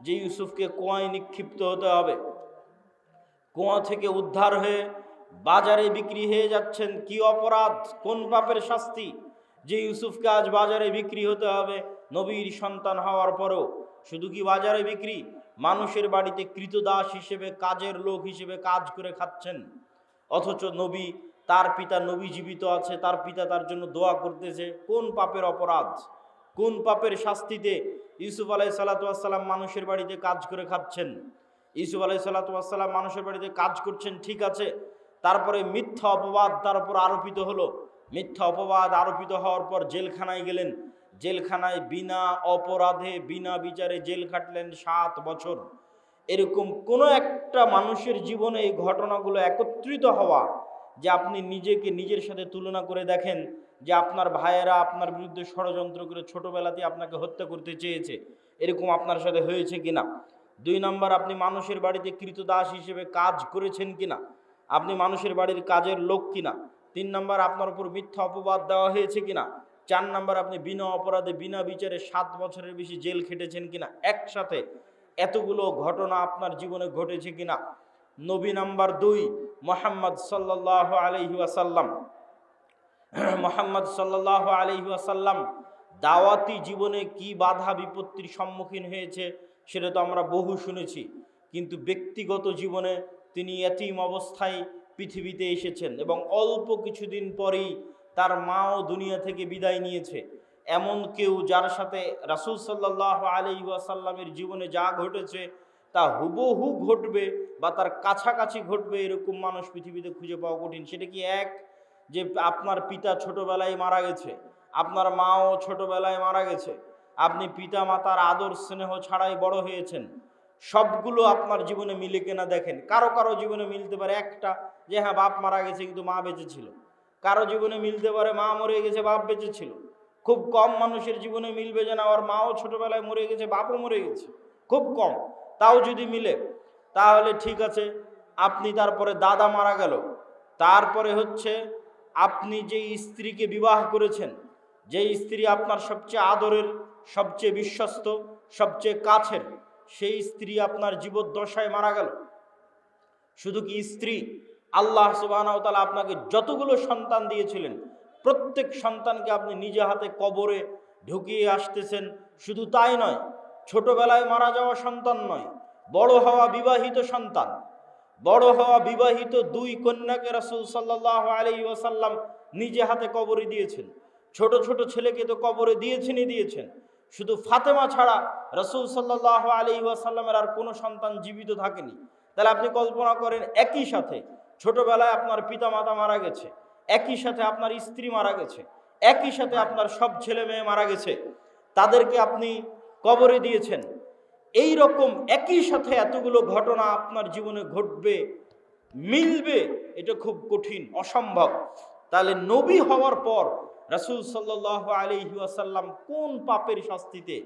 যে ইউসুফকে কুয়ায় নিক্ষিপ্ত হতে হবে। কুয়া থেকে উদ্ধার হয়ে বাজারে বিক্রি হয়ে যাচ্ছেন। কি অপরাধ? কোন পাপের শাস্তি? যে ইউসুফকে আজ বাজারে বিক্রি হতে হবে, নবীর সন্তান হওয়ার পরেও। শুধু কি বাজারে বিক্রি? মানুষের বাড়িতে কৃতদাস হিসেবে, কাজের লোক হিসেবে কাজ করে খাচ্ছেন। অথচ নবী, তার পিতা নবী জীবিত আছে, তার পিতা তার জন্য দোয়া করতেছে। কোন পাপের অপরাধ? কোন পাপের শাস্তিতে ইউসুফ আলাই সাল্লাতাম মানুষের বাড়িতে কাজ করে খাচ্ছেন। ইউসুফ আলাই সাল্লাতাম মানুষের বাড়িতে কাজ করছেন, ঠিক আছে। তারপরে মিথ্যা অপবাদ তার উপর আরোপিত হলো। মিথ্যা অপবাদ আরোপিত হওয়ার পর জেলখানায় গেলেন। জেলখানায় বিনা অপরাধে, বিনা বিচারে জেল খাটলেন সাত বছর। এরকম কোনো একটা মানুষের জীবনে এই ঘটনাগুলো একত্রিত হওয়া যে আপনি নিজেকে নিজের সাথে তুলনা করে দেখেন যে আপনার ভাইয়েরা আপনার বিরুদ্ধে ষড়যন্ত্র করে ছোটবেলাতে আপনাকে হত্যা করতে চেয়েছে, এরকম আপনার সাথে হয়েছে কিনা? দুই নম্বর, আপনি মানুষের বাড়িতে কৃতদাস হিসেবে কাজ করেছেন কিনা? আপনি মানুষের বাড়ির কাজের লোক কিনা? তিন নম্বর, আপনার উপর মিথ্যা অপবাদ দেওয়া হয়েছে কিনা? চার নম্বর, আপনি বিনা অপরাধে, বিনা বিচারে সাত বছরের বেশি জেল খেটেছেন কিনা? একসাথে এতগুলো ঘটনা আপনার জীবনে ঘটেছে কিনা? নবী নাম্বার দুই, মোহাম্মদ সাল্লাহ আলহি ওয়াসাল্লাম। মোহাম্মদ সাল্লাহ আলহি ওয়াসাল্লাম দাওয়াতি জীবনে কি বাধা বিপত্তির সম্মুখীন হয়েছে সেটা তো আমরা বহু শুনেছি। কিন্তু ব্যক্তিগত জীবনে তিনি এতিম অবস্থায় পৃথিবীতে এসেছেন এবং অল্প কিছুদিন পরেই তার মাও দুনিয়া থেকে বিদায় নিয়েছে। এমন কেউ যার সাথে রাসুল সাল্লাহ আলি ওয়াসাল্লামের জীবনে যা ঘটেছে, তা হুবহু ঘটবে বা তার কাছাকাছি ঘটবে এরকম মানুষ পৃথিবীতে খুঁজে পাওয়া কঠিন। সেটা কি এক যে আপনার পিতা ছোটবেলায় মারা গেছে, আপনার মাও ছোটবেলায় মারা গেছে, আপনি পিতা মাতার আদর স্নেহ ছাড়াই বড় হয়েছেন, সবগুলো আপনার জীবনে মিলে কেনা দেখেন। কারও কারও জীবনে মিলতে পারে একটা যে হ্যাঁ বাপ মারা গেছে কিন্তু মা বেঁচে ছিল। কারও জীবনে মিলতে পারে মা মরে গেছে, বাপ বেঁচে ছিল। খুব কম মানুষের জীবনে মিলবে যে না মাও ছোটবেলায় মরে গেছে, বাপও মরে গেছে। খুব কম। তাও যদি মিলে, তাহলে ঠিক আছে, আপনি তারপরে দাদা মারা গেল। তারপরে হচ্ছে আপনি যে স্ত্রীকে বিবাহ করেছেন, যে স্ত্রী আপনার সবচেয়ে আদরের, সবচেয়ে বিশ্বস্ত, সবচেয়ে কাছের, সেই স্ত্রী আপনার জীবদ্দশায় মারা গেল। শুধু কি স্ত্রী? আল্লাহ সুবাহতালা আপনাকে যতগুলো সন্তান দিয়েছিলেন, প্রত্যেক সন্তানকে আপনি নিজে হাতে কবরে ঢুকিয়ে আসতেছেন। শুধু তাই নয়, ছোটবেলায় মারা যাওয়া সন্তান নয়, বড় হওয়া বিবাহিত সন্তান বড় হওয়া বিবাহিত দুই কন্যাকে রাসুল সাল্লাহ আলি ওসাল্লাম নিজে হাতে কবরে দিয়েছেন। ছোট ছোট ছেলেকে তো কবরে দিয়েছেনই দিয়েছেন। শুধু ফাতেমা ছাড়া রসুল সাল্লাহ আলি ওয়াসাল্লামের আর কোনো সন্তান জীবিত থাকেনি। তাহলে আপনি কল্পনা করেন একই সাথে ছোটবেলায় আপনার পিতা মাতা মারা গেছে, একই সাথে আপনার স্ত্রী মারা গেছে, একই সাথে আপনার সব ছেলে মেয়ে মারা গেছে। তাদেরকে আপনি কবরে দিয়েছেন। এই রকম একই সাথে এতগুলো ঘটনা আপনার জীবনে ঘটবে, মিলবে, এটা খুব কঠিন, অসম্ভব। তাহলে নবী হওয়ার পর রাসুল সাল্লাহ আলহি আসাল্লাম কোন পাপের শাস্তিতে,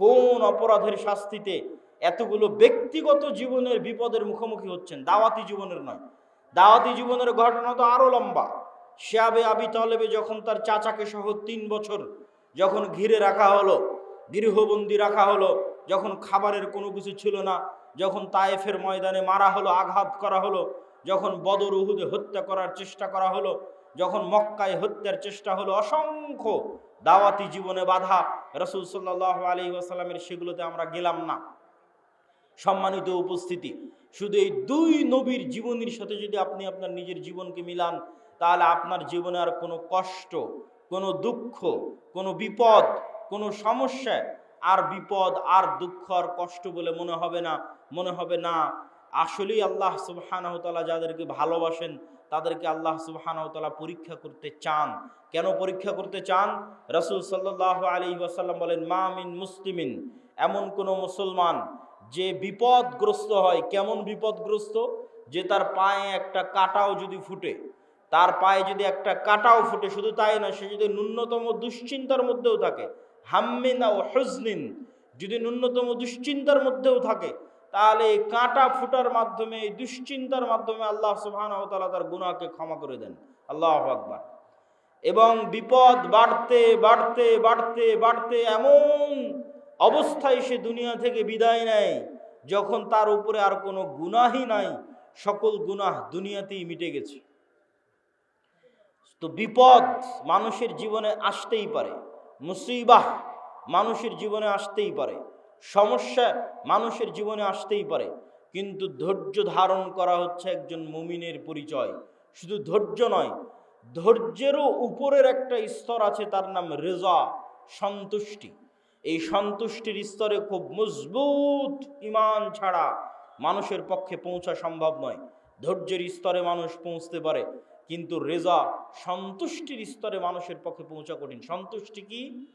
কোন অপরাধের শাস্তিতে এতগুলো ব্যক্তিগত জীবনের বিপদের মুখোমুখি হচ্ছেন? দাওয়াতি জীবনের নয়। দাওয়াতি জীবনের ঘটনা তো আরও লম্বা। শেয়াবে আবি তলেবে যখন তার চাচাকে সহ তিন বছর যখন ঘিরে রাখা হলো, গৃহবন্দী রাখা হলো যখন খাবারের কোনো কিছু ছিল না, যখন তায়েফের ময়দানে মারা হলো, আঘাত করা হলো, যখন বদর উহুদে হত্যা করার চেষ্টা করা হলো, যখন মক্কায় হত্যার চেষ্টা হলো, অসংখ্য দাওয়াতি জীবনে বাধা রসুল সাল্লাহ আলি আসাল্লামের সেগুলোতে আমরা গেলাম না। সম্মানিত উপস্থিতি, শুধু এই দুই নবীর জীবনের সাথে যদি আপনি আপনার নিজের জীবনকে মিলান, তাহলে আপনার জীবনে আর কোনো কষ্ট, কোনো দুঃখ, কোনো বিপদ, কোনো সমস্যা আর বিপদ, আর দুঃখ, আর কষ্ট বলে মনে হবে না, মনে হবে না। আসলেই আল্লাহ সুবাহানহতালা যাদেরকে ভালোবাসেন, তাদেরকে আল্লাহ সুবাহানহতালা পরীক্ষা করতে চান। কেন পরীক্ষা করতে চান? রসুল সাল্লাহ আলী ওয়াসাল্লাম বলেন মামিন মুসলিমিন। এমন কোনো মুসলমান যে বিপদগ্রস্ত হয়, কেমন বিপদগ্রস্ত? যে তার পায়ে একটা কাটাও যদি ফুটে, তার পায়ে যদি একটা কাটাও ফুটে, শুধু তাই না সে যদি ন্যূনতম দুশ্চিন্তার মধ্যেও থাকে হাম্মিনা ও হজনিন, যদি ন্যূনতম দুশ্চিন্তার মধ্যেও থাকে, তাহলে এই কাঁটা ফুটার মাধ্যমে, এই দুশ্চিন্তার মাধ্যমে আল্লাহ সুবাহানতালা তার গুণাকে ক্ষমা করে দেন। আল্লাহ আকবার। এবং বিপদ বাড়তে বাড়তে বাড়তে বাড়তে এমন অবস্থায় সে দুনিয়া থেকে বিদায় নেয়, যখন তার উপরে আর কোনো গুনাহই নাই, সকল গুনাহ দুনিয়াতেই মিটে গেছে। তো বিপদ মানুষের জীবনে আসতেই পারে। মুসিবাহ মানুষের জীবনে আসতেই পারে। সমস্যা মানুষের জীবনে আসতেই পারে। কিন্তু ধৈর্য ধারণ করা হচ্ছে একজন মুমিনের পরিচয়। শুধু ধৈর্য নয়, ধৈর্যেরও উপরের একটা স্তর আছে তার নাম রেজা, সন্তুষ্টি। এই সন্তুষ্টির স্তরে খুব মজবুত ইমান ছাড়া মানুষের পক্ষে পৌঁছা সম্ভব নয়। ধৈর্যের স্তরে মানুষ পৌঁছতে পারে। কিন্তু রেজা সন্তুষ্টির স্তরে মানুষের পক্ষে পৌঁছা কঠিন। সন্তুষ্টি কি?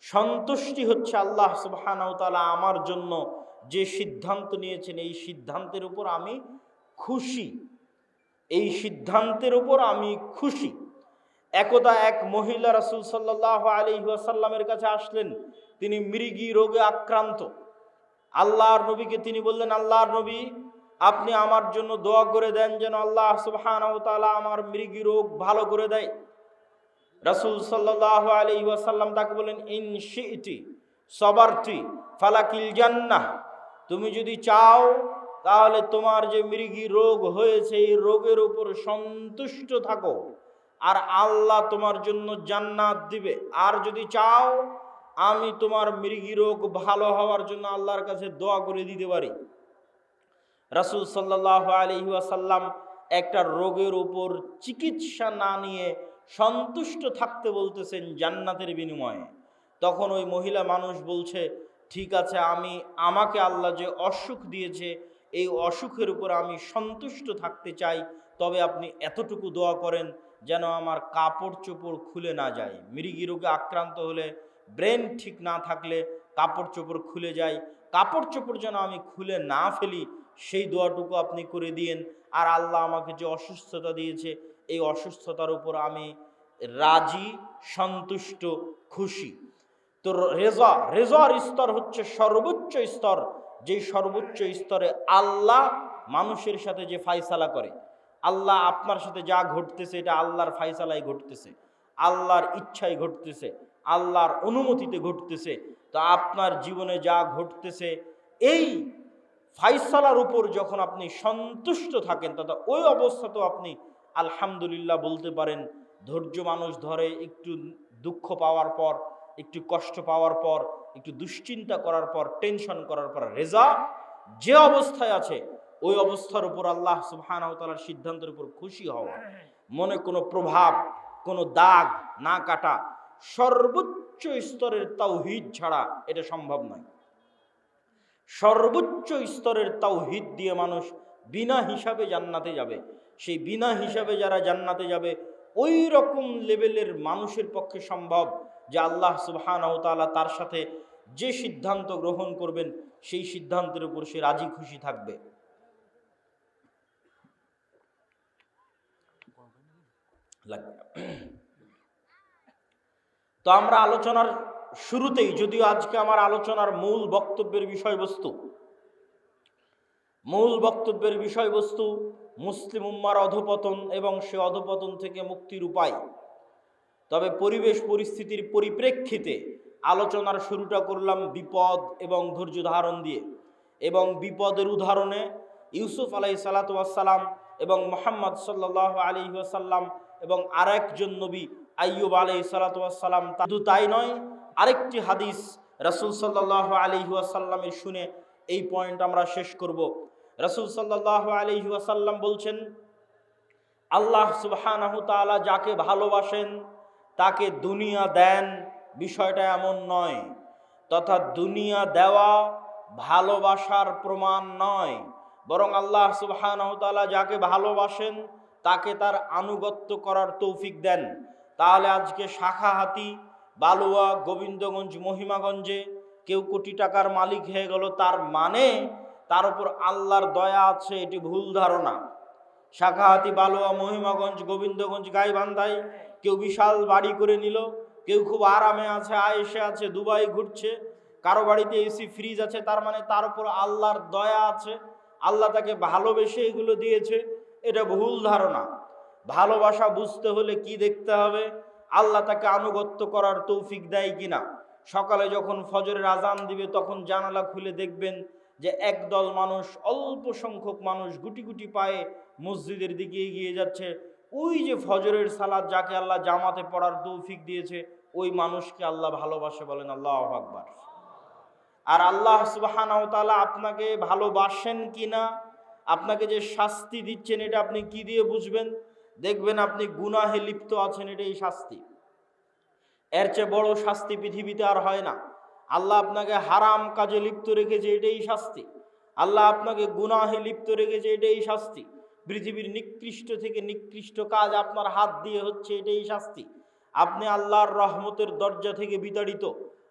সন্তুষ্টি হচ্ছে আল্লাহ সুবহানাহু তাআলা আমার জন্য যে সিদ্ধান্ত নিয়েছেন, এই সিদ্ধান্তের উপর আমি খুশি। এই সিদ্ধান্তের উপর আমি খুশি। একদা এক মহিলা রাসূল সাল্লাল্লাহু আলাইহি ওয়াসাল্লামের কাছে আসলেন। তিনি মৃগী রোগে আক্রান্ত। আল্লাহর নবীকে তিনি বললেন, আল্লাহর নবী আপনি আমার জন্য দোয়া করে দেন যেন আল্লাহ সুবহানাহু তাআলা আমার মৃগী রোগ ভালো করে দেয়। রাসূল সাল্লাল্লাহু আলাইহি ওয়াসাল্লাম তাকে বলেন ইন শিইতি সবারতি ফালাকিল জান্নাহ। তুমি যদি চাও, তাহলে তোমার যে মৃগী রোগ হয়েছে, এই রোগের উপর সন্তুষ্ট থাকো। আর আল্লাহ তোমার জন্য জান্নাত দিবে। আর যদি চাও, আমি তোমার মৃগী রোগ ভালো হওয়ার জন্য আল্লাহর কাছে দোয়া করে দিতে পারি। রাসূল সাল্লাল্লাহু আলাইহি ওয়াসাল্লাম একটা রোগের উপর চিকিৎসা না নিয়ে সন্তুষ্ট থাকতে বলতেছেন জান্নাতের বিনিময়ে। তখন ওই মহিলা মানুষ বলছে, ঠিক আছে, আমি, আমাকে আল্লাহ যে অসুখ দিয়েছে, এই অসুখের উপর আমি সন্তুষ্ট থাকতে চাই, তবে আপনি এতটুকু দোয়া করেন যেন আমার কাপড় চোপড় খুলে না যায়। মৃগী রোগে আক্রান্ত হলে ব্রেন ঠিক না থাকলে কাপড় চোপড় খুলে যায় কাপড় চোপড় যেন আমি খুলে না ফেলি, সেই দোয়াটুকু আপনি করে দিয়েন। আর আল্লাহ আমাকে যে অসুস্থতা দিয়েছে, এই অসুস্থতার উপর আমি রাজি, সন্তুষ্ট, খুশি। তো রেজা, রেজার স্তর হচ্ছে সর্বোচ্চ স্তর। যেই সর্বোচ্চ স্তরে আল্লাহ মানুষের সাথে যে ফাইসালা করে, আল্লাহ আপনার সাথে যা ঘটতেছে, এটা আল্লাহর ফাইসালাই ঘটতেছে, আল্লাহর ইচ্ছায় ঘটতেছে। আল্লাহর অনুমতিতে ঘটতেছে। তো আপনার জীবনে যা ঘটতেছে, এই ফাইসালার উপর যখন আপনি সন্তুষ্ট থাকেন, তথা ওই অবস্থাতেও আপনি আলহামদুলিল্লাহ বলতে পারেন, ধৈর্য মানুষ ধরে, একটু দুঃখ পাওয়ার পর, একটু কষ্ট পাওয়ার পর, একটু দুশ্চিন্তা করার পর, টেনশন করার পর, রেজা যে অবস্থায় আছে, ওই অবস্থার উপর আল্লাহ সুবহানাহু ওয়া সিদ্ধান্তের উপর খুশি হওয়া। মনে কোনো প্রভাব, কোনো দাগ না কাটা সর্বোচ্চ স্তরের তাওহিদ ছাড়া এটা সম্ভব নয় সর্বোচ্চ স্তরের তাওহিদ দিয়ে মানুষ বিনা হিসাবে জান্নাতে যাবে সেই বিনা হিসাবে যারা জান্নাতে যাবে ওই রকম লেভেলের মানুষের পক্ষে সম্ভব যে আল্লাহ সুবহানাহু তাআলা তার সাথে যে সিদ্ধান্ত গ্রহণ করবেন, সেই সিদ্ধান্তের উপর সে রাজি খুশি থাকবে লাগবে। তো আমরা আলোচনার শুরুতেই, যদিও আজকে আমার আলোচনার মূল বক্তব্যের বিষয়বস্তু, মূল বক্তব্যের বিষয়বস্তু মুসলিম উম্মার অধপতন এবং সে অধপতন থেকে মুক্তির উপায়। তবে পরিবেশ পরিস্থিতির পরিপ্রেক্ষিতে আলোচনার শুরুটা করলাম বিপদ এবং ধৈর্য ধারণ দিয়ে। এবং বিপদের উদাহরণে ইউসুফ আলাই সালাতাম এবং মোহাম্মদ সাল্লাহ আলী ওয়াসাল্লাম এবং আর আরেকজন নবী আইয়ুব আলাই সালাতাম শুধু তাই নয়, আরেকটি হাদিস রাসূল সাল্লাহ আলী ওয়াসাল্লামের শুনে এই পয়েন্ট আমরা শেষ করব। রাসূল সাল্লাহ আলী ওয়াসাল্লাম বলছেন, আল্লাহ তাআলা যাকে ভালোবাসেন, তাকে দুনিয়া দেন বিষয়টা এমন নয়, তথা দুনিয়া দেওয়া ভালোবাসার প্রমাণ নয়, বরং আল্লাহ তাআলা যাকে ভালোবাসেন, তাকে তার আনুগত্য করার তৌফিক দেন। তাহলে আজকে শাখাহাতি বালুয়া, গোবিন্দগঞ্জ, মহিমাগঞ্জে কেউ কোটি টাকার মালিক হয়ে গেল তার মানে তার উপর আল্লাহর দয়া আছে, এটি ভুল ধারণা। শাখাহাতি বালুয়া, মহিমাগঞ্জ, গোবিন্দগঞ্জ, গাইবান্ধায় কেউ বিশাল বাড়ি করে নিল, কেউ খুব আরামে আছে, আয়েসে আছে, দুবাই ঘুরছে, কারও বাড়িতে এসি, ফ্রিজ আছে, তার মানে তার উপর আল্লাহর দয়া আছে, আল্লাহ তাকে ভালোবেসে এগুলো দিয়েছে, এটা ভুল ধারণা। ভালোবাসা বুঝতে হলে কি দেখতে হবে? আল্লাহ তাকে আনুগত্য করার তৌফিক দেয় কিনা? সকালে যখন ফজরের আজান দিবে, তখন জানালা খুলে দেখবেন যে একদল মানুষ, অল্প সংখ্যক মানুষ গুটি গুটি পায়ে মসজিদের দিকে এগিয়ে যাচ্ছে। ওই যে ফজরের সালাদ যাকে আল্লাহ জামাতে পড়ার তৌফিক দিয়েছে, ওই মানুষকে আল্লাহ ভালোবাসে বলেন, আল্লাহ আকবার। আর আল্লাহ সুবাহানাও তাআলা আপনাকে ভালোবাসেন কিনা? আপনাকে যে শাস্তি দিচ্ছেন, এটা আপনি কি দিয়ে বুঝবেন? দেখবেন আপনি গুনাহে লিপ্ত আছেন, এটাই শাস্তি। এর চেয়ে বড় শাস্তি পৃথিবীতে আর হয় না। আল্লাহ আপনাকে হারাম কাজে লিপ্ত রেখেছে, এটাই শাস্তি। আল্লাহ আপনাকে গুনাহে লিপ্ত রেখেছে, এটাই শাস্তি। পৃথিবীর নিকৃষ্ট থেকে নিকৃষ্ট কাজ আপনার হাত দিয়ে হচ্ছে, এটাই শাস্তি। আপনি আল্লাহর রহমতের দরজা থেকে বিতাড়িত,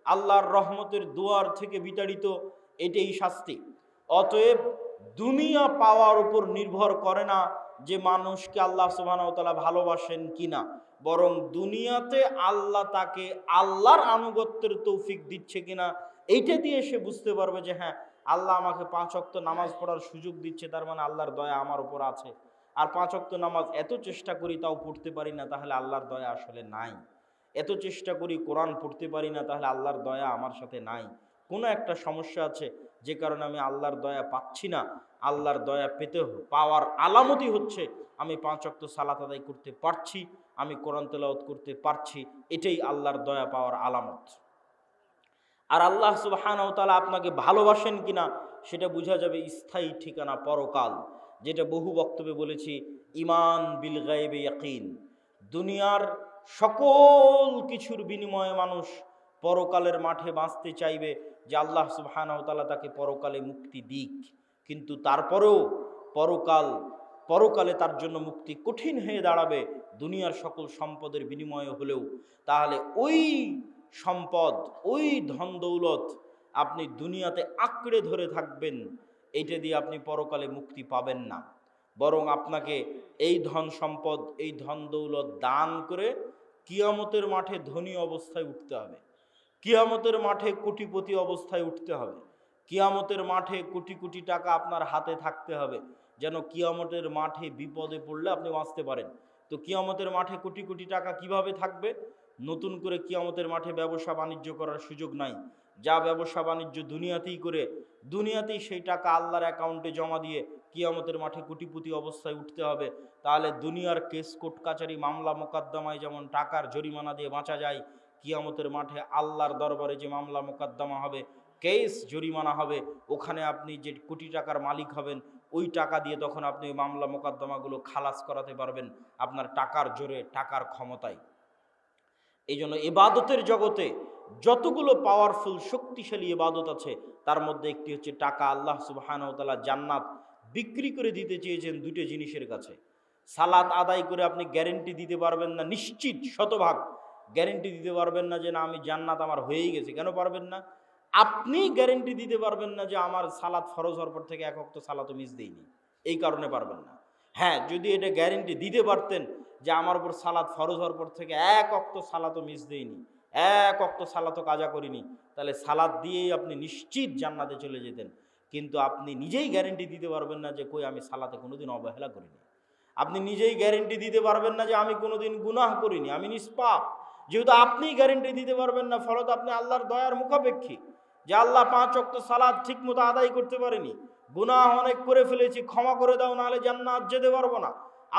আল্লাহর রহমতের দুয়ার থেকে বিতাড়িত, এটাই শাস্তি। অতএব দুনিয়া পাওয়ার উপর নির্ভর করে না যে মানুষকে আল্লাহ সুবাহতালা ভালোবাসেন কিনা, বরং দুনিয়াতে আল্লাহ তাকে আল্লাহর আনুগত্যের তৌফিক দিচ্ছে কিনা, এইটা দিয়ে সে বুঝতে পারবে যে হ্যাঁ আল্লাহ আমাকে পাঁচ অক্ত নামাজ পড়ার সুযোগ দিচ্ছে, তার মানে আল্লাহর দয়া আমার উপর আছে। আর পাঁচ অক্ত নামাজ এত চেষ্টা করি তাও পড়তে পারি না, তাহলে আল্লাহর দয়া আসলে নাই। এত চেষ্টা করি কোরআন পড়তে পারি না, তাহলে আল্লাহর দয়া আমার সাথে নাই। কোনো একটা সমস্যা আছে যে কারণে আমি আল্লাহর দয়া পাচ্ছি না, আল্লাহর দয়া পেতে পাওয়ার আলামতই হচ্ছে আমি পাঁচ অক্ত সালাত আদায় করতে পারছি, আমি কোরআন তেলাওয়াত করতে পারছি, এটাই আল্লাহর দয়া পাওয়ার আলামত। আর আল্লাহ সুবহানাহু ওয়া তাআলা আপনাকে ভালোবাসেন কিনা, সেটা বোঝা যাবে স্থায়ী ঠিকানা পরকাল, যেটা বহু বক্তব্যে বলেছি, ইমান বিল গায়েবে ইয়াকিন। দুনিয়ার সকল কিছুর বিনিময়ে মানুষ পরকালের মাঠে বাঁচতে চাইবে যে আল্লাহ সুবহানাহু ওয়া তাকে পরকালে মুক্তি দিক। কিন্তু তারপরেও পরকাল, পরকালে তার জন্য মুক্তি কঠিন হয়ে দাঁড়াবে দুনিয়ার সকল সম্পদের বিনিময়ে হলেও। তাহলে ওই সম্পদ, ওই ধন দৌলত আপনি দুনিয়াতে আঁকড়ে ধরে থাকবেন, এইটা দিয়ে আপনি পরকালে মুক্তি পাবেন না। বরং আপনাকে এই ধন সম্পদ, এই ধন দৌলত দান করে কিয়ামতের মাঠে ধনী অবস্থায় উঠতে হবে। কিয়ামতের মাঠে কোটিপতি অবস্থায় উঠতে হবে। কিয়ামতের মাঠে কোটি কোটি টাকা আপনার হাতে থাকতে হবে। যেন কিয়ামতের মাঠে বিপদে পড়লে আপনি বাঁচতে পারেন। তো কিয়ামতের মাঠে কোটি কোটি টাকা কীভাবে থাকবে? নতুন করে কিয়ামতের মাঠে ব্যবসা বাণিজ্য করার সুযোগ নাই। যা ব্যবসা বাণিজ্য দুনিয়াতেই করে, দুনিয়াতেই সেই টাকা আল্লাহর অ্যাকাউন্টে জমা দিয়ে কিয়ামতের মাঠে কোটিপতি অবস্থায় উঠতে হবে। তাহলে দুনিয়ার কেস কোর্ট কাচারি মামলা মোকদ্দমায় যেমন টাকার জরিমানা দিয়ে বাঁচা যায় কিয়ামতের মাঠে আল্লাহর দরবারে যে মামলা মোকদ্দমা হবে, কেস জরিমানা হবে, ওখানে আপনি যে কোটি টাকার মালিক হবেন, ওই টাকা দিয়ে তখন আপনি ওই মামলা মোকদ্দমাগুলো খালাস করাতে পারবেন আপনার টাকার জোরে, টাকার ক্ষমতায়। এই জন্য এবাদতের জগতে যতগুলো পাওয়ারফুল শক্তিশালী এবাদত আছে, তার মধ্যে একটি হচ্ছে টাকা আল্লাহ সুবাহানতালা জান্নাত বিক্রি করে দিতে চেয়েছেন দুটো জিনিসের কাছে। সালাত আদায় করে আপনি গ্যারেন্টি দিতে পারবেন না, নিশ্চিত শতভাগ। গ্যারেন্টি দিতে পারবেন না যে না, আমি জান্নাত আমার হয়েই গেছে। কেন পারবেন না? আপনি গ্যারেন্টি দিতে পারবেন না যে আমার সালাত ফরজ হওয়ার পর থেকে এক অক্ত সালাতও মিস দিইনি। এই কারণে পারবেন না। হ্যাঁ যদি এটা গ্যারেন্টি দিতে পারতেন যে আমার উপর সালাত ফরজ হওয়ার পর থেকে এক অক্ত সালাতও মিস দেয়নি এক অক্ত সালাতও কাজা করিনি, তাহলে সালাদ দিয়েই আপনি নিশ্চিত জান্নাতে চলে যেতেন। কিন্তু আপনি নিজেই গ্যারেন্টি দিতে পারবেন না যে, কই, আমি সালাতে কোনোদিন অবহেলা করিনি। আপনি নিজেই গ্যারেন্টি দিতে পারবেন না যে, আমি কোনোদিন গুনাহ করিনি, আমি নিষ্পাপ। যেহেতু আপনি গ্যারেন্টি দিতে পারবেন না, ফলত আপনি আল্লাহর দয়ার মুখাপেক্ষী যে আল্লাহ পাঁচ অক্ত সালাদ ঠিক মতো আদায় করতে পারেনি। গুনাহ অনেক করে ফেলেছি, ক্ষমা করে দাও, নাহলে জান্নাত যেতে পারব না।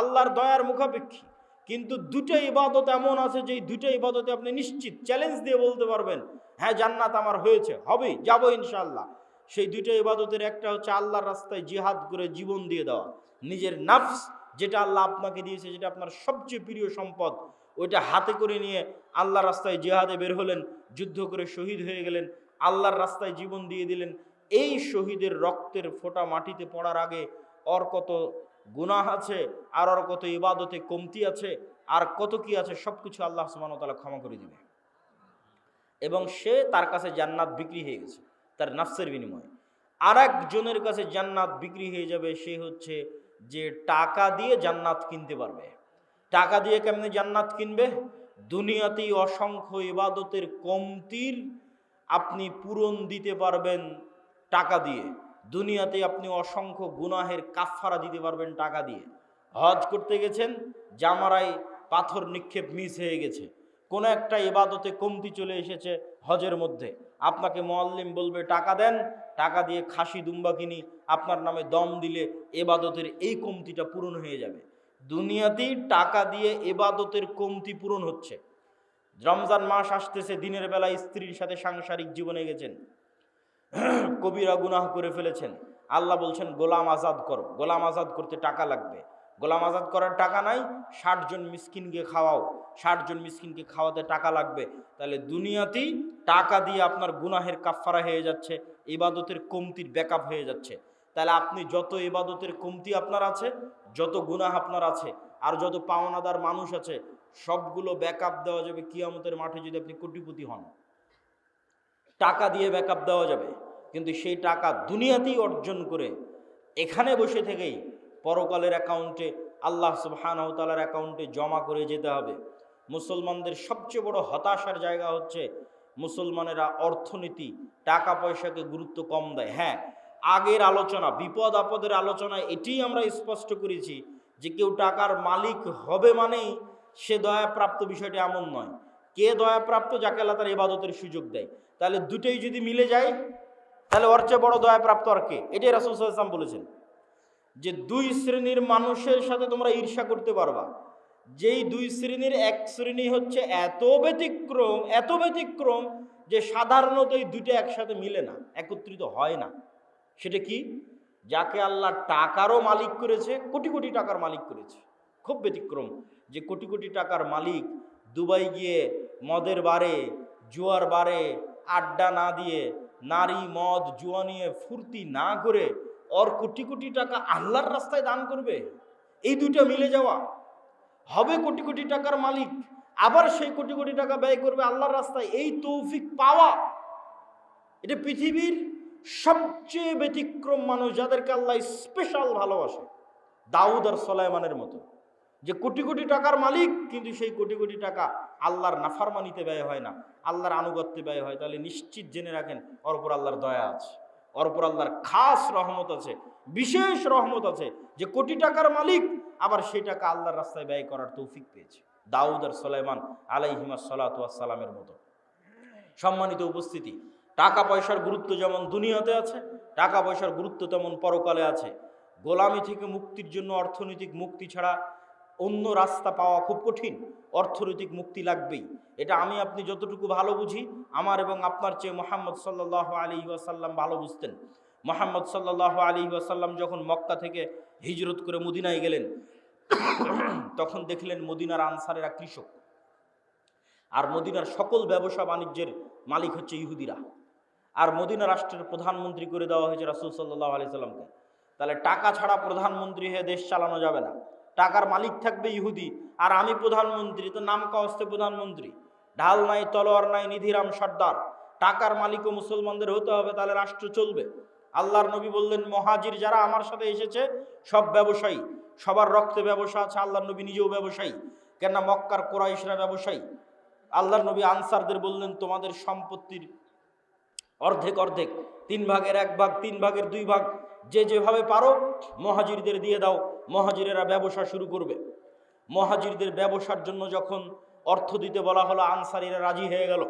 আল্লাহর দয়ার মুখাপেক্ষী। কিন্তু দুটো ইবাদত এমন আছে যে দুটো ইবাদতে আপনি নিশ্চিত চ্যালেঞ্জ দিয়ে বলতে পারবেন হ্যাঁ জান্নাত আমার হয়েছে হবে যাব ইনশাল্লাহ সেই দুটো ইবাদতের একটা হচ্ছে আল্লাহর রাস্তায় জিহাদ করে জীবন দিয়ে দেওয়া। নিজের নাফস যেটা আল্লাহ আপনাকে দিয়েছে, যেটা আপনার সবচেয়ে প্রিয় সম্পদ ওইটা হাতে করে নিয়ে আল্লাহর রাস্তায় জিহাদে বের হলেন, যুদ্ধ করে শহীদ হয়ে গেলেন, আল্লাহর রাস্তায় জীবন দিয়ে দিলেন। এই শহীদের রক্তের ফোঁটা মাটিতে পড়ার আগে ওর কত গুনাহ আছে, আর ওর কত ইবাদতে কমতি আছে, আর কত কি আছে সব কিছু আল্লাহ সুবাহতালা ক্ষমা করে দিবে এবং সে তার কাছে জান্নাত বিক্রি হয়ে গেছে, তার নাফসের বিনিময়ে। আর একজনের কাছে জান্নাত বিক্রি হয়ে যাবে, সে হচ্ছে যে টাকা দিয়ে জান্নাত কিনতে পারবে। টাকা দিয়ে কেমনে জান্নাত কিনবে? দুনিয়াতেই অসংখ্য ইবাদতের কমতির আপনি পূরণ দিতে পারবেন টাকা দিয়ে। দুনিয়াতে আপনি অসংখ্য গুনাহের কাফারা দিতে পারবেন টাকা দিয়ে। হজ করতে গেছেন জামারাই পাথর নিক্ষেপ মিস হয়ে গেছে। কোনো একটা ইবাদতে কমতি চলে এসেছে হজের মধ্যে। আপনাকে মোয়াল্লিম বলবে, টাকা দেন। টাকা দিয়ে খাসি দুম্বা কিনি আপনার নামে দম দিলে এবাদতের এই কমতিটা পূরণ হয়ে যাবে। দুনিয়াতেই টাকা দিয়ে এবাদতের কমতি পূরণ হচ্ছে। রমজান মাস আসতেছে, দিনের বেলা স্ত্রীর সাথে সাংসারিক জীবনে গেছেন। কবিরা গুনাহ করে ফেলেছেন। আল্লাহ বলছেন, গোলাম আজাদ করো। গোলাম আজাদ করতে টাকা লাগবে। গোলাম আজাদ করার টাকা নাই, ষাট জন মিসকিনকে খাওয়াও। ষাট জন মিসকিনকে খাওয়াতে টাকা লাগবে। তাহলে দুনিয়াতেই টাকা দিয়ে আপনার গুনাহের কাফফারা হয়ে যাচ্ছে ইবাদতের কমতির ব্যাকআপ হয়ে যাচ্ছে। তাহলে আপনি যত ইবাদতের কমতি আপনার আছে, যত গুনাহ আপনার আছে, আর যত পাওনাদার মানুষ আছে, সবগুলো ব্যাকআপ দেওয়া যাবে কিয়ামতের মাঠে যদি আপনি কোটিপতি হন। টাকা দিয়ে ব্যাকআপ দেওয়া যাবে, কিন্তু সেই টাকা দুনিয়াতেই অর্জন করে এখানে বসে থেকেই পরকালের অ্যাকাউন্টে আল্লাহ সুবহানাহু অ্যাকাউন্টে জমা করে যেতে হবে। মুসলমানদের সবচেয়ে বড় হতাশার জায়গা হচ্ছে, মুসলমানেরা অর্থনীতি, টাকা পয়সাকে গুরুত্ব কম দেয়। হ্যাঁ আগের আলোচনা, বিপদ আপদের আলোচনা, এটিই আমরা স্পষ্ট করেছি যে কেউ টাকার মালিক হবে মানেই সে দয়াপ্রাপ্ত বিষয়টি এমন নয়। কে দয়াপ্রাপ্ত? যাকে আল্লাহ তার ইবাদতের সুযোগ দেয়। তাহলে দুটোই যদি মিলে যায়, তাহলে ওর চেয়ে বড় দয়াপ্রাপ্ত আর কে? এটাই রাসুল সাল্লাম বলেছেন। যে দুই শ্রেণির মানুষের সাথে তোমরা ঈর্ষা করতে পারবা। যেই দুই শ্রেণির এক শ্রেণি হচ্ছে এত ব্যতিক্রম এত ব্যতিক্রম যে সাধারণত এই দুটো একসাথে মিলে না, একত্রিত হয় না। সেটা কি? যাকে আল্লাহ টাকারও মালিক করেছে, কোটি কোটি টাকার মালিক করেছে। খুব ব্যতিক্রম যে কোটি কোটি টাকার মালিক দুবাই গিয়ে মদের বারে, জুয়ার বারে আড্ডা না দিয়ে নারী, মদ, জুয়া নিয়ে ফুর্তি না করে ওর কোটি কোটি টাকা আল্লাহর রাস্তায় দান করবে? এই দুইটা মিলে যাওয়া। হবে কোটি কোটি টাকার মালিক, আবার সেই কোটি কোটি টাকা ব্যয় করবে আল্লাহর রাস্তায়। এই তৌফিক পাওয়া। এটা পৃথিবীর সবচেয়ে ব্যতিক্রম মানুষ যাদেরকে আল্লাহ স্পেশাল ভালোবাসে, দাউদ আর সোলাইমানের মতো। যে কোটি কোটি টাকার মালিক, কিন্তু সেই কোটি কোটি টাকা আল্লাহর নাফারমানিতে ব্যয় হয় না, আল্লাহর আনুগত্যে ব্যয় হয়। তাহলে নিশ্চিত জেনে রাখেন, ওর উপর আল্লাহর দয়া আছে, ওর উপর আল্লাহর খাস রহমত আছে, বিশেষ রহমত আছে যে কোটি টাকার মালিক, আবার সেই টাকা আল্লাহর রাস্তায় ব্যয় করার তৌফিক পেয়েছে। দাউদ আর সোলাইমান আলাইহিমা সালাতামের মতো। সম্মানিত উপস্থিতি টাকা পয়সার গুরুত্ব যেমন দুনিয়াতে আছে টাকা পয়সার গুরুত্ব তেমন পরকালে আছে। গোলামি থেকে মুক্তির জন্য অর্থনৈতিক মুক্তি ছাড়া অন্য রাস্তা পাওয়া খুব কঠিন। অর্থনৈতিক মুক্তি লাগবেই। এটা আমি আপনি যতটুকু ভালো বুঝি, আমার এবং আপনার চেয়ে মোহাম্মদ সাল্লাহ আলী ওয়াসাল্লাম ভালো বুঝতেন। মোহাম্মদ সাল্লাহ আলী ওয়াসাল্লাম যখন মক্কা থেকে হিজরত করে মদিনায় গেলেন, তখন দেখলেন মদিনার আনসারেরা কৃষক। আর মদিনার সকল ব্যবসা বাণিজ্যের মালিক হচ্ছে ইহুদিরা। আর মদিনা রাষ্ট্রের প্রধানমন্ত্রী করে দেওয়া হয়েছে রাসুল সাল্লাহ আলি সাল্লামকে। তাহলে টাকা ছাড়া প্রধানমন্ত্রী হয়ে দেশ চালানো যাবে না। টাকার মালিক থাকবে ইহুদি, আর আমি প্রধানমন্ত্রী, তো নাম কাওয়াস্তে প্রধানমন্ত্রী। ঢাল নাই, তলোয়ার নাই, নিধিরাম সর্দার। টাকার মালিকও মুসলমানদের হতে হবে, তাহলে রাষ্ট্র চলবে। আল্লাহর নবী বললেন, মহাজির যারা আমার সাথে এসেছে, সব ব্যবসায়ী। সবার রক্তে ব্যবসা আছে, আল্লাহর নবী নিজেও ব্যবসায়ী। কেননা মক্কার কোরাইশরা ব্যবসায়ী। আল্লাহর নবী আনসারদের বললেন, তোমাদের সম্পত্তির অর্ধেক অর্ধেক। তিন ভাগের এক ভাগ, তিন ভাগের দুই ভাগ, যে যেভাবে পারো, মহাজিরদের দিয়ে দাও। মহাজিরেরা ব্যবসা শুরু করবে। মহাজিরদের ব্যবসার জন্য যখন অর্থ দিতে বলা হলো, আনসারিরা রাজি হয়ে গেল।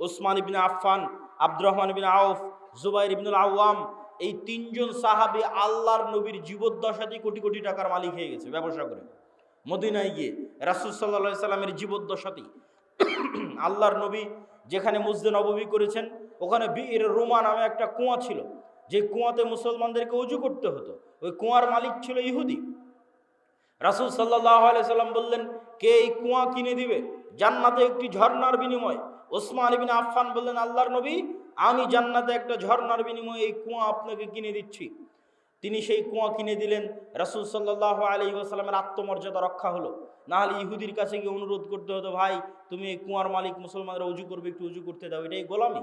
ওসমান ইবিন আফফান আব্দুর রহমান ইবিন আউফ, জুবাইর ইবনুল আওয়াম এই তিনজন সাহাবি আল্লাহর নবীর জীবদ্দশাতেই কোটি কোটি টাকার মালিক হয়ে গেছে ব্যবসা করে। মদিনায় গিয়ে রাসুল সাল্লা সাল্লামের জীবদ্দশাতেই আল্লাহর নবী যেখানে মুসদে নববী করেছেন, ওখানে বীর রোমা নামে একটা কুয়া ছিল। যে কুয়াতে মুসলমানদেরকে উজু করতে হতো। ওই কুয়ার মালিক ছিল ইহুদি। রাসুল সাল্লাহ সাল্লাম বললেন, কে এই কুয়া কিনে দিবে? জান্নাতে একটি ঝর্নার বিনিময়। ওসমান বিন আফফান বললেন, আল্লাহর নবী, আমি জান্নাতে একটা ঝর্নার বিনিময়ে এই কুয়া আপনাকে কিনে দিচ্ছি। তিনি সেই কুয়া কিনে দিলেন। রাসুল সাল্লাহ আলি ওসালামের আত্মমর্যাদা রক্ষা হলো। নাহলে ইহুদির কাছে গিয়ে অনুরোধ করতে হতো, ভাই, তুমি কুয়ার মালিক, মুসলমানরা উজু করবে, একটু উজু করতে দাও। এটাই গোলামি।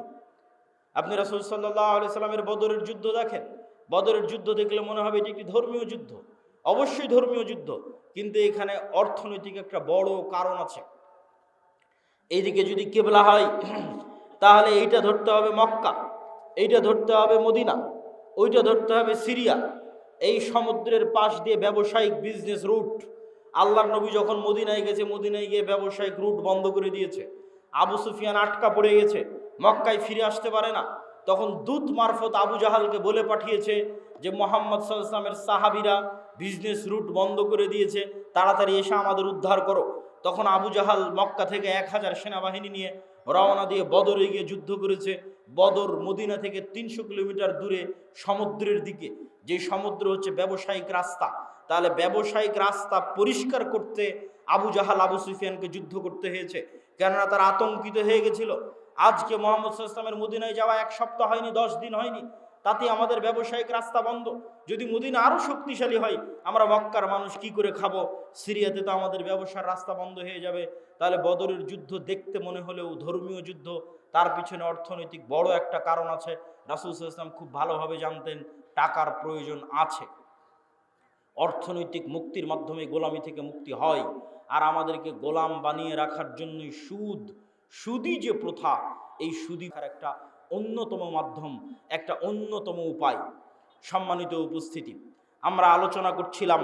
আপনি রাসুল সাল্লাহ সাল্লামের বদরের যুদ্ধ দেখেন। বদরের যুদ্ধ দেখলে মনে হবে এটি একটি ধর্মীয় যুদ্ধ। অবশ্যই ধর্মীয় যুদ্ধ, কিন্তু এখানে অর্থনৈতিক একটা বড় কারণ আছে। এইদিকে যদি কেবলা হয়, তাহলে এইটা ধরতে হবে মক্কা, এইটা ধরতে হবে মদিনা, ওইটা ধরতে হবে সিরিয়া। এই সমুদ্রের পাশ দিয়ে ব্যবসায়িক বিজনেস রুট আল্লাহর নবী যখন মদিনায় গেছে, মদিনায় গিয়ে ব্যবসায়িক রুট বন্ধ করে দিয়েছে। আবু সুফিয়ান আটকা পড়ে গেছে, মক্কায় ফিরে আসতে পারে না। তখন দূত মারফত আবু জাহালকে বলে পাঠিয়েছে যে, মোহাম্মদ সাল্লামের সাহাবিরা বিজনেস রুট বন্ধ করে দিয়েছে, তাড়াতাড়ি এসে আমাদের উদ্ধার করো। তখন আবু জাহাল মক্কা থেকে এক হাজার সেনাবাহিনী নিয়ে রওনা দিয়ে বদরে গিয়ে যুদ্ধ করেছে। বদর মদিনা থেকে তিনশো কিলোমিটার দূরে সমুদ্রের দিকে। যে সমুদ্র হচ্ছে ব্যবসায়িক রাস্তা। তাহলে ব্যবসায়িক রাস্তা পরিষ্কার করতে আবু জাহাল, আবু সুফিয়ানকে যুদ্ধ করতে হয়েছে। কেননা তারা আতঙ্কিত হয়ে গেছিল। আজকে মোহাম্মদ ইসলামের মদিনায় যাওয়া এক সপ্তাহ হয়নি, দশ দিন হয়নি। তাতে আমাদের ব্যবসায়িক রাস্তা বন্ধ। যদি মদিনা আরও শক্তিশালী হয়, আমরা মক্কার মানুষ কি করে খাব? সিরিয়াতে তো আমাদের ব্যবসার রাস্তা বন্ধ হয়ে যাবে। তাহলে বদরের যুদ্ধ দেখতে মনে হলেও ধর্মীয় যুদ্ধ, তার পিছনে অর্থনৈতিক বড় একটা কারণ আছে। রাসুল ইসলাম খুব ভালোভাবে জানতেন, টাকার প্রয়োজন আছে। অর্থনৈতিক মুক্তির মাধ্যমে গোলামি থেকে মুক্তি হয়। আর আমাদেরকে গোলাম বানিয়ে রাখার জন্যই সুদ সুদি যে প্রথা, এই সুদি একটা অন্যতম মাধ্যম, একটা অন্যতম উপায়। সম্মানিত উপস্থিতি, আমরা আলোচনা করছিলাম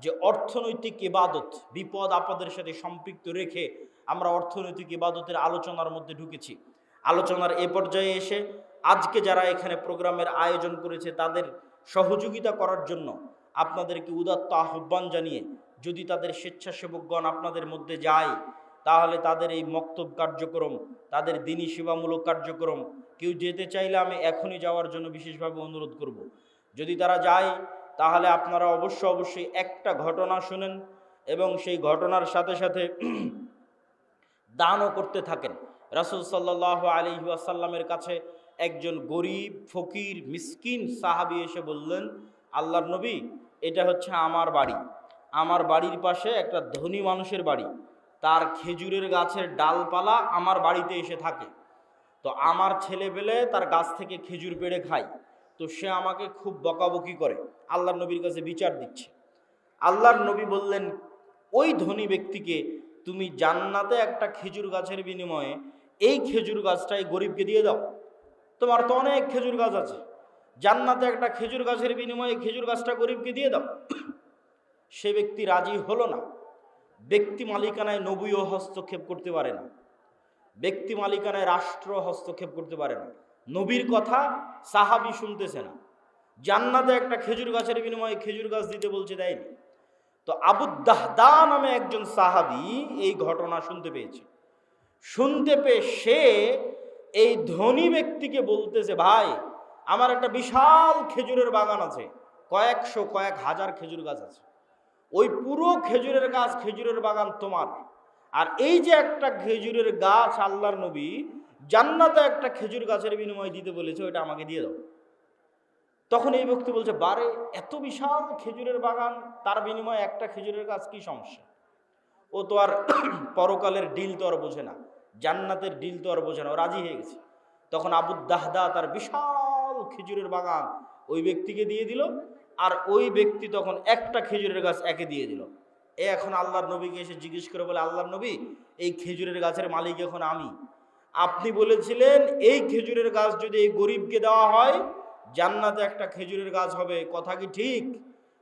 যে অর্থনৈতিক ইবাদত বিপদ আপদের সাথে সম্পৃক্ত রেখে আমরা অর্থনৈতিক ইবাদতের আলোচনার মধ্যে ঢুকেছি। আলোচনার এ পর্যায়ে এসে আজকে যারা এখানে প্রোগ্রামের আয়োজন করেছে তাদের সহযোগিতা করার জন্য আপনাদেরকে উদাত্ত আহ্বান জানিয়ে যদি তাদের স্বেচ্ছাসেবকগণ আপনাদের মধ্যে যায়, তাহলে তাদের এই মক্তব কার্যক্রম, তাদের দিনী সেবামূলক কার্যক্রম, কেউ যেতে চাইলে আমি এখনই যাওয়ার জন্য বিশেষভাবে অনুরোধ করব। যদি তারা যায়, তাহলে আপনারা অবশ্য অবশ্যই একটা ঘটনা শুনেন এবং সেই ঘটনার সাথে সাথে দানও করতে থাকেন রাসুল সাল্লাহ আলী আসাল্লামের কাছে একজন গরিব, ফকির, মিসকিন সাহাবি এসে বললেন আল্লাহর নবী, এটা হচ্ছে আমার বাড়ি। আমার বাড়ির পাশে একটা ধনী মানুষের বাড়ি। তার খেজুরের গাছের ডালপালা আমার বাড়িতে এসে থাকে। তো আমার ছেলে পেলে তার গাছ থেকে খেজুর পেড়ে খায়। তো সে আমাকে খুব বকাবকি করে। আল্লাহর নবীর কাছে বিচার দিচ্ছে। আল্লাহর নবী বললেন, ওই ধনী ব্যক্তিকে তুমি জান্নাতে একটা খেজুর গাছের বিনিময়ে এই খেজুর গাছটাই গরিবকে দিয়ে দাও। তোমার তো অনেক খেজুর গাছ আছে। জান্নাতে একটা খেজুর গাছের বিনিময়ে খেজুর গাছটা গরিবকে দিয়ে দাও। সে ব্যক্তি রাজি হলো না। ব্যক্তি মালিকানায় নবীও হস্তক্ষেপ করতে পারে না। ব্যক্তি মালিকানায় রাষ্ট্র হস্তক্ষেপ করতে পারে না। নবীর কথা সাহাবি শুনতেছে না। জান্নাতে একটা খেজুর গাছের বিনিময়ে খেজুর গাছ দিতে বলছে, দেয়নি। তো আবুদ্দাহদা নামে একজন সাহাবি এই ঘটনা শুনতে পেয়েছে। শুনতে পেয়ে সে এই ধনী ব্যক্তিকে বলতেছে, ভাই আমার একটা বিশাল খেজুরের বাগান আছে। কয়েকশো কয়েক হাজার খেজুর গাছ আছে। ওই পুরো খেজুরের গাছ খেজুরের বাগান তোমার। আর এই যে একটা খেজুরের গাছ আল্লাহর নবী জান্নাতে একটা খেজুর গাছের বিনিময় দিতে বলেছে, ওইটা আমাকে দিয়ে দাও। তখন এই ব্যক্তি বলছে, বারে, এত বিশাল খেজুরের বাগান, তার বিনিময়ে একটা খেজুরের গাছ কি সমস্যা? ও তো আর পরকালের ডিল তো আর বোঝে না। জান্নাতের ডিল তো আর বোঝে না, ও রাজি হয়ে গেছে। তখন আবুদ্দাহদা তার বিশাল খেজুরের বাগান ওই ব্যক্তিকে দিয়ে দিল আর ওই ব্যক্তি তখন একটা খেজুরের গাছ একে দিয়ে দিল। এ এখন আল্লাহর নবীকে এসে জিজ্ঞেস করে বলে, আল্লাহর নবী, এই খেজুরের গাছের মালিক এখন আমি। আপনি বলেছিলেন, এই খেজুরের গাছ যদি এই গরিবকে দেওয়া হয়, জান্নাতে একটা খেজুরের গাছ হবে। কথা কি ঠিক?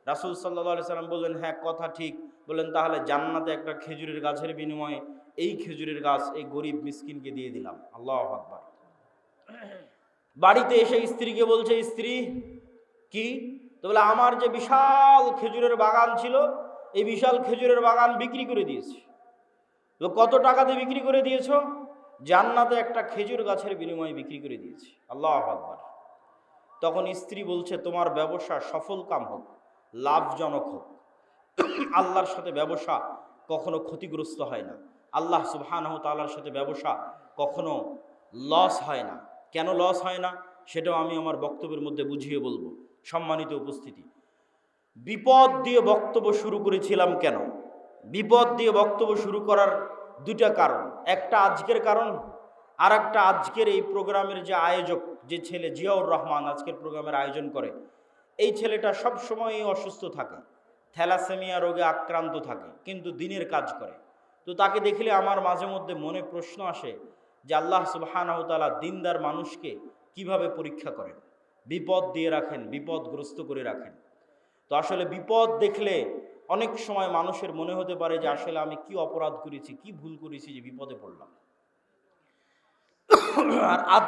রাসুল সাল্লা সাল্লাম বললেন হ্যাঁ কথা ঠিক। বললেন, তাহলে জান্নাতে একটা খেজুরের গাছের বিনিময়ে এই খেজুরের গাছ এই গরিব মিসকিনকে দিয়ে দিলাম। আল্লাহ আকবার। বাড়িতে এসে স্ত্রীকে বলছে, স্ত্রী, কি? তো বলে, আমার যে বিশাল খেজুরের বাগান ছিল, এই বিশাল খেজুরের বাগান বিক্রি করে দিয়েছি। তো কত টাকাতে বিক্রি করে দিয়েছ? জান্নাতে একটা খেজুর গাছের বিনিময়ে বিক্রি করে দিয়েছি। আল্লাহ আকবার। তখন স্ত্রী বলছে, তোমার ব্যবসা সফল কাম হোক, লাভজনক হোক। আল্লাহর সাথে ব্যবসা কখনো ক্ষতিগ্রস্ত হয় না। আল্লাহ সুবহানাহু তাআলার সাথে ব্যবসা কখনো লস হয় না। কেন লস হয় না? সেটাও আমি আমার বক্তব্যের মধ্যে বুঝিয়ে বলব। সম্মানিত উপস্থিতি। বিপদ দিয়ে বক্তব্য শুরু করেছিলাম কেন? বিপদ দিয়ে বক্তব্য শুরু করার দুটা কারণ। একটা আজকের কারণ আর একটা আজকের এই প্রোগ্রামের যে আয়োজক, যে ছেলে জিয়াউর রহমান আজকের প্রোগ্রামের আয়োজন করে, এই ছেলেটা সব সময়ই অসুস্থ থাকে, থ্যালাসেমিয়া রোগে আক্রান্ত থাকে, কিন্তু দিনের কাজ করে। তো তাকে দেখলে আমার মাঝে মধ্যে মনে প্রশ্ন আসে যে আল্লাহ সুবাহানহতালা দিনদার মানুষকে কীভাবে পরীক্ষা করেন? বিপদ দিয়ে রাখেন, বিপদগ্রস্ত করে রাখেন। তো আসলে বিপদ দেখলে অনেক সময় মানুষের মনে হতে পারে যে আসলে আমি কি অপরাধ করেছি, কি ভুল করেছি যে বিপদে পড়লাম। আর আজ